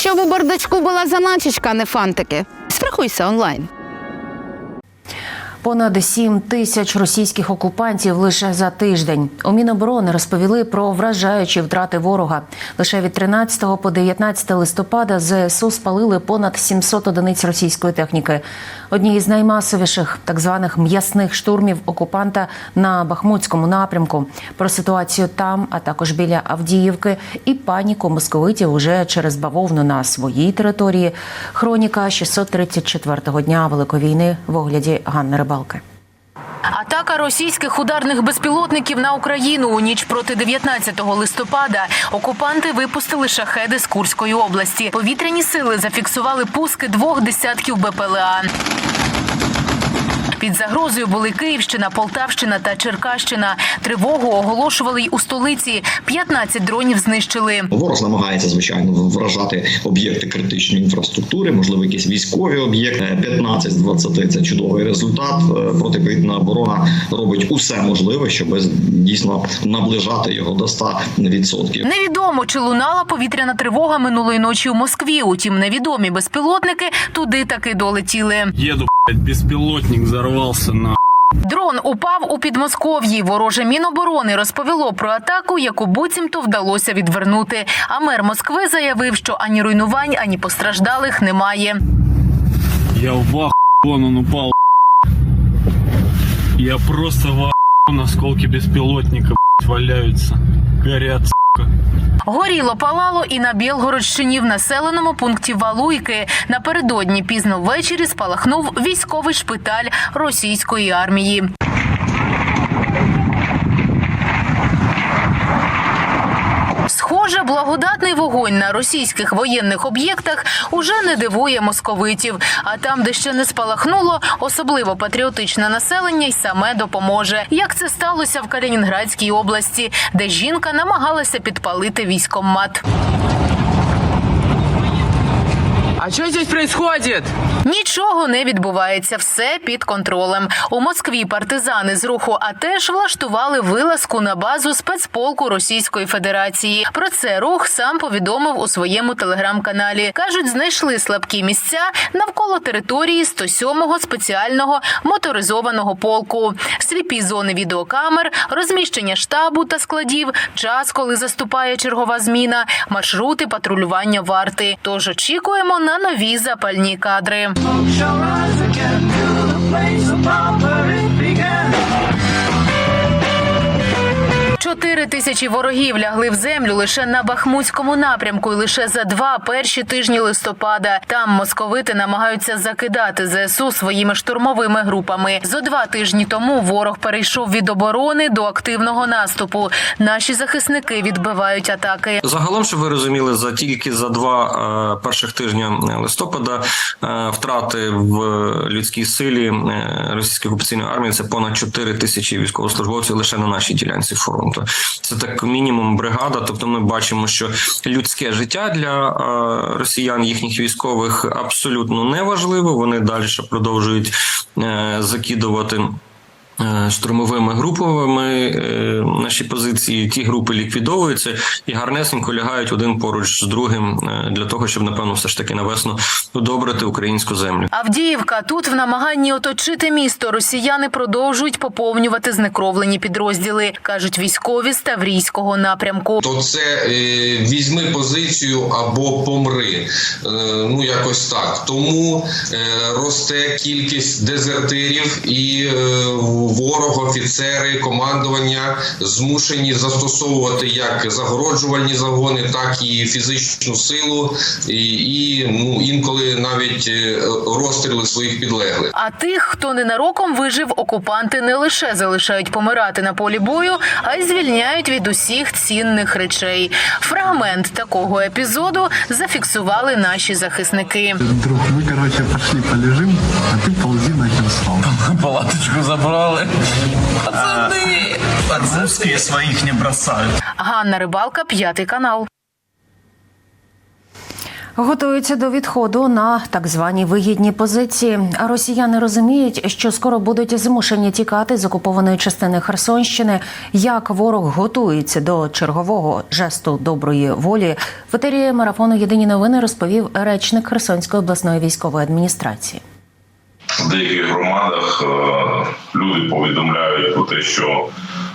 Щоб у бардачку була заначечка, а не фантики. Страхуйся онлайн. Понад 7 тисяч російських окупантів лише за тиждень. У Міноборони розповіли про вражаючі втрати ворога. Лише від 13 по 19 листопада ЗСУ спалили понад 700 одиниць російської техніки. Одні з наймасовіших так званих м'ясних штурмів окупанта на Бахмутському напрямку. Про ситуацію там, а також біля Авдіївки, і паніку московитів уже через бавовну на своїй території. Хроніка 634-го дня Великої війни в огляді Ганни Рибалки. Атака російських ударних безпілотників на Україну у ніч проти 19 листопада. Окупанти випустили шахеди з Курської області. Повітряні сили зафіксували пуски двох десятків БПЛА. Під загрозою були Київщина, Полтавщина та Черкащина. Тривогу оголошували й у столиці. 15 дронів знищили. Ворог намагається звичайно вражати об'єкти критичної інфраструктури, можливо, якісь військові об'єкти. 15 з 20 – це чудовий результат. Е, Протиповітряна оборона робить усе можливе, щоб дійсно наближати його до 100%. Невідомо, чи лунала повітряна тривога минулої ночі у Москві. Утім, невідомі безпілотники туди таки долетіли. Блядь, беспилотник взорвался на. Дрон упав у Підмосков'ї. Вороже Міноборони розповіло про атаку, яку буцімто вдалося відвернути. А мер Москви заявив, що ані руйнувань, ані постраждалих немає. Я в ахуе, вон он упал. Я просто в ахуе, осколки беспилотника блядь, валяются. Горіло палало і на Білгородщині в населеному пункті Валуйки. Напередодні пізно ввечері спалахнув військовий шпиталь російської армії. Схоже, благодатний вогонь на російських воєнних об'єктах уже не дивує московитів. А там, де ще не спалахнуло, особливо патріотичне населення й саме допоможе. Як це сталося в Калінінградській області, де жінка намагалася підпалити військомат. А что здесь происходит? Нічого не відбувається, все під контролем. У Москві партизани з руху АТЕШ влаштували вилазку на базу спецполку Російської Федерації. Про це рух сам повідомив у своєму телеграм-каналі. кажуть, знайшли слабкі місця навколо території 107-го спеціального моторизованого полку, сліпі зони відеокамер, розміщення штабу та складів, час, коли заступає чергова зміна, маршрути патрулювання варти. Тож очікуємо на нові запальні кадри. Чотири тисячі ворогів лягли в землю лише на Бахмутському напрямку, і лише за два перші тижні листопада. Там московити намагаються закидати ЗСУ своїми штурмовими групами. Зо два тижні тому ворог перейшов від оборони до активного наступу. Наші захисники відбивають атаки. Загалом, щоб ви розуміли, за тільки за два е, перших тижня листопада е, втрати в людській силі е, російської окупаційної армії це понад 4 тисячі військовослужбовців лише на нашій ділянці фронту. Це так мінімум бригада. Тобто, ми бачимо, що людське життя для росіян, їхніх військових, абсолютно неважливо. Вони далі продовжують е, закидувати. Е, Штурмовими групами е, наші позиції, ті групи ліквідовуються і гарнесенько лягають один поруч з другим е, для того, щоб напевно все ж таки на весну удобрити українську землю. Авдіївка тут в намаганні оточити місто. Росіяни продовжують поповнювати знекровлені підрозділи, кажуть військові з Таврійського напрямку. то це е, візьми позицію або помри. Е, ну якось так. Тому е, росте кількість дезертирів і е, ворог, офіцери, командування змушені застосовувати як загороджувальні загони, так і фізичну силу, і, і ну інколи навіть е, розстріли своїх підлеглих. А тих, хто ненароком вижив, окупанти не лише залишають помирати на полі бою, а й звільняють від усіх цінних речей. Фрагмент такого епізоду зафіксували наші захисники. Друг, мы, короче, пошли полежим, а ты ползи на Херсон. Палаточку забрали. Русские своих не бросают. Ганна Рибалка, п'ятий канал. Готуються до відходу на так звані вигідні позиції. А росіяни розуміють, що скоро будуть змушені тікати з окупованої частини Херсонщини. Як ворог готується до чергового жесту доброї волі, в етері марафону Єдині новини розповів речник Херсонської обласної військової адміністрації. В деяких громадах е, люди повідомляють про те, що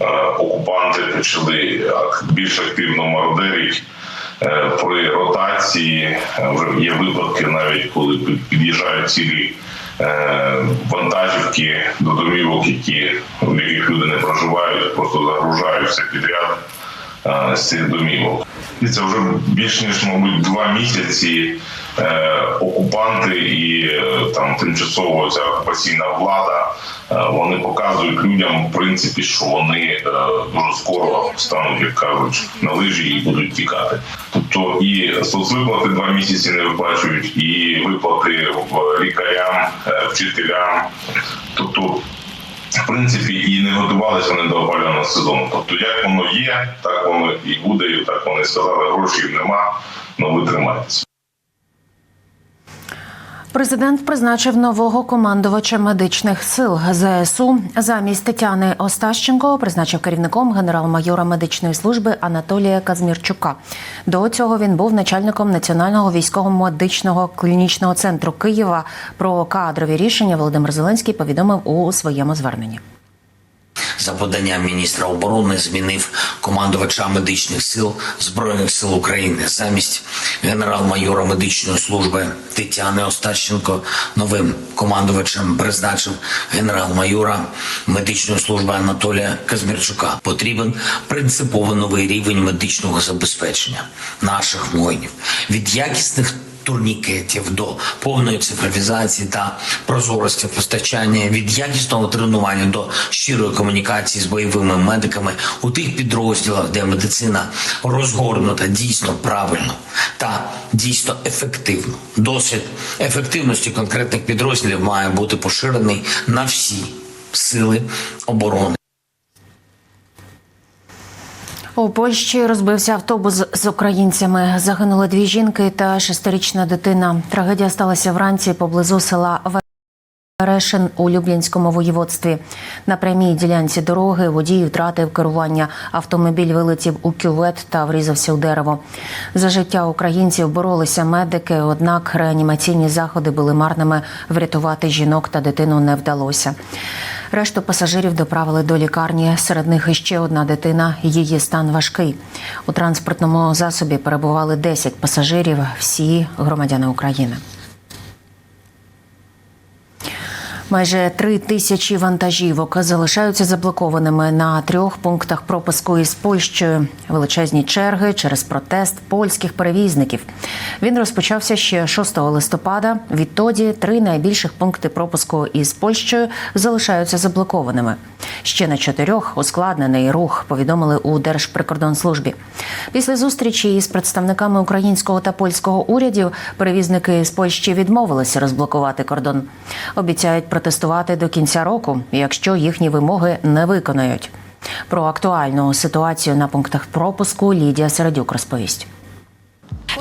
е, окупанти почали більш активно мародерити. Е, При ротації вже є випадки, навіть коли під- під'їжджають цілі вантажівки до домівок, які в яких люди не проживають, просто загружають все підряд з цих домівок. І це вже більш ніж, мабуть, два місяці е, окупанти і е, там тимчасово ця окупаційна влада. е, Вони показують людям, в принципі, що вони е, дуже скоро стануть, як кажуть, на лижі і будуть тікати. Тобто і соцвиплати два місяці не виплачують, і виплати лікарям, е, вчителям. Тобто принципі, і не готувалися вони до опалювального сезону. Тобто, як воно є, так воно і буде, і так вони сказали, грошей нема, але ви тримайтеся. Президент призначив нового командувача медичних сил ЗСУ. Замість Тетяни Остащенко призначив керівником генерал-майора медичної служби Анатолія Казмірчука. До цього він був начальником Національного військово-медичного клінічного центру Києва. Про кадрові рішення Володимир Зеленський повідомив у своєму зверненні. За поданням міністра оборони змінив командувача медичних сил збройних сил України замість генерал-майора медичної служби Тетяни Остащенко новим командувачем призначив генерал-майора медичної служби Анатолія Казмірчука. Потрібен принципово новий рівень медичного забезпечення наших воїнів від якісних турнікетів до повної цифровізації та прозорості постачання від якісного тренування до щирої комунікації з бойовими медиками у тих підрозділах, де медицина розгорнута дійсно правильно та дійсно ефективно. Досвід ефективності конкретних підрозділів має бути поширений на всі сили оборони. У Польщі розбився автобус з українцями. Загинули дві жінки та шестирічна дитина. Трагедія сталася вранці поблизу села Верешин у Люблінському воєводстві. На прямій ділянці дороги водій втратив керування. Автомобіль вилетів у кювет та врізався у дерево. За життя українців боролися медики, однак реанімаційні заходи були марними. Врятувати жінок та дитину не вдалося. Решту пасажирів доправили до лікарні. Серед них іще одна дитина. Її стан важкий. У транспортному засобі перебували 10 пасажирів, всі громадяни України. Майже три тисячі вантажівок залишаються заблокованими на трьох пунктах пропуску із Польщею. Величезні черги через протест польських перевізників. Він розпочався ще 6 листопада. Відтоді три найбільших пункти пропуску із Польщею залишаються заблокованими. Ще на чотирьох ускладнений рух повідомили у Держприкордонслужбі. Після зустрічі із представниками українського та польського урядів перевізники з Польщі відмовилися розблокувати кордон. Обіцяють протестувати до кінця року, якщо їхні вимоги не виконають. Про актуальну ситуацію на пунктах пропуску Лідія Середюк розповість.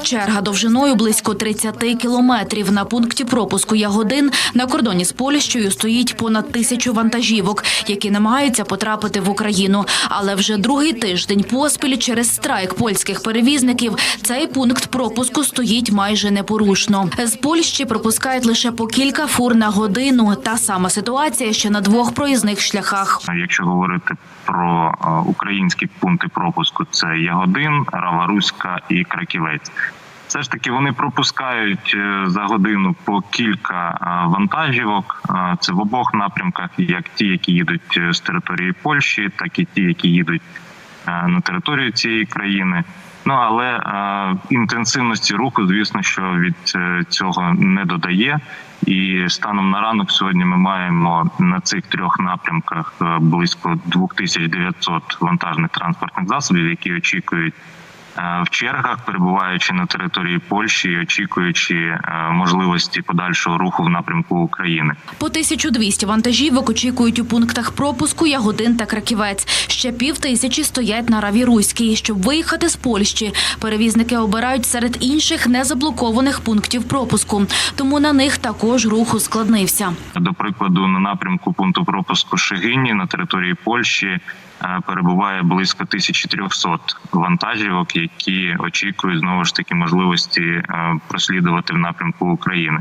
Черга довжиною близько 30 кілометрів. На пункті пропуску Ягодин на кордоні з Польщею стоїть понад тисячу вантажівок, які намагаються потрапити в Україну. Але вже другий тиждень поспіль через страйк польських перевізників цей пункт пропуску стоїть майже непорушно. З Польщі пропускають лише по кілька фур на годину. Та сама ситуація ще на двох проїзних шляхах. Якщо говорити про е, українські пункти пропуску, це Ягодин, Рава-Руська і Краківець. Все ж таки вони пропускають е, за годину по кілька е, вантажівок. Е, Це в обох напрямках, як ті, які їдуть з території Польщі, так і ті, які їдуть на територію цієї країни. Ну але інтенсивності руху, звісно, що від цього не додає. І станом на ранок сьогодні ми маємо на цих трьох напрямках близько 2900 вантажних транспортних засобів, які очікують в чергах, перебуваючи на території Польщі і очікуючи е, можливості подальшого руху в напрямку України. По 1200 вантажівок очікують у пунктах пропуску Ягодин та Краківець. Ще пів тисячі стоять на Раві Руській. Щоб виїхати з Польщі, перевізники обирають серед інших незаблокованих пунктів пропуску. Тому на них також рух ускладнився. До прикладу, на напрямку пункту пропуску Шигині на території Польщі е, перебуває близько 1300 вантажівок, які очікують знову ж таки можливості е, прослідувати в напрямку України.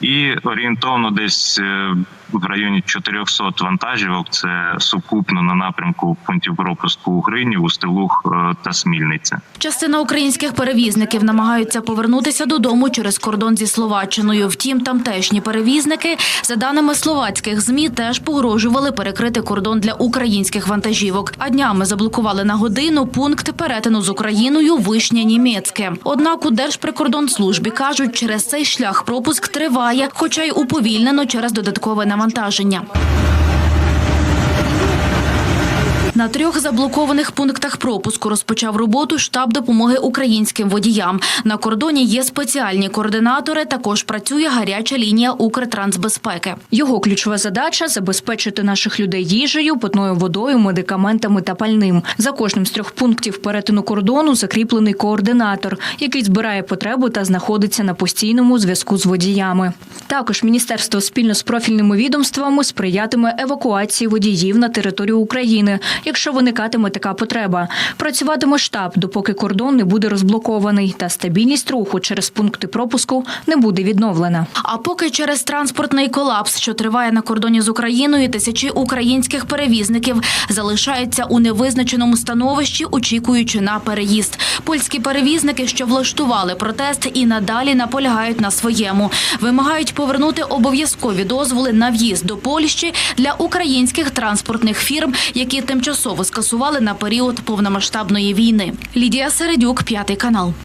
І орієнтовно десь е, в районі 400 вантажівок це сукупно на напрямку пунктів пропуску Угринів, Устилух е, та Смільниця. Частина українських перевізників намагаються повернутися додому через кордон зі Словаччиною. Втім, тамтешні перевізники, за даними словацьких змі, теж погрожували перекрити кордон для українських вантажівок. А днями заблокували на годину пункт перетину з Україною Вишня Німецьке. Однак у Держприкордонслужбі кажуть, через цей шлях пропуск триває, хоча й уповільнено через додаткове навантаження. На трьох заблокованих пунктах пропуску розпочав роботу штаб допомоги українським водіям. На кордоні є спеціальні координатори. Також працює гаряча лінія Укртрансбезпеки. Його ключова задача забезпечити наших людей їжею, питною водою, медикаментами та пальним. За кожним з трьох пунктів перетину кордону закріплений координатор, який збирає потребу та знаходиться на постійному зв'язку з водіями. Також міністерство спільно з профільними відомствами сприятиме евакуації водіїв на територію України, якщо виникатиме така потреба. Працюватиме штаб, допоки кордон не буде розблокований, та стабільність руху через пункти пропуску не буде відновлена. А поки через транспортний колапс, що триває на кордоні з Україною, тисячі українських перевізників залишаються у невизначеному становищі, очікуючи на переїзд. Польські перевізники, що влаштували протест, і надалі наполягають на своєму. Вимагають повернути обов'язкові дозволи на в'їзд до Польщі для українських транспортних фірм, які тимчасово скасували на період повномасштабної війни. Лідія Середюк, п'ятий канал.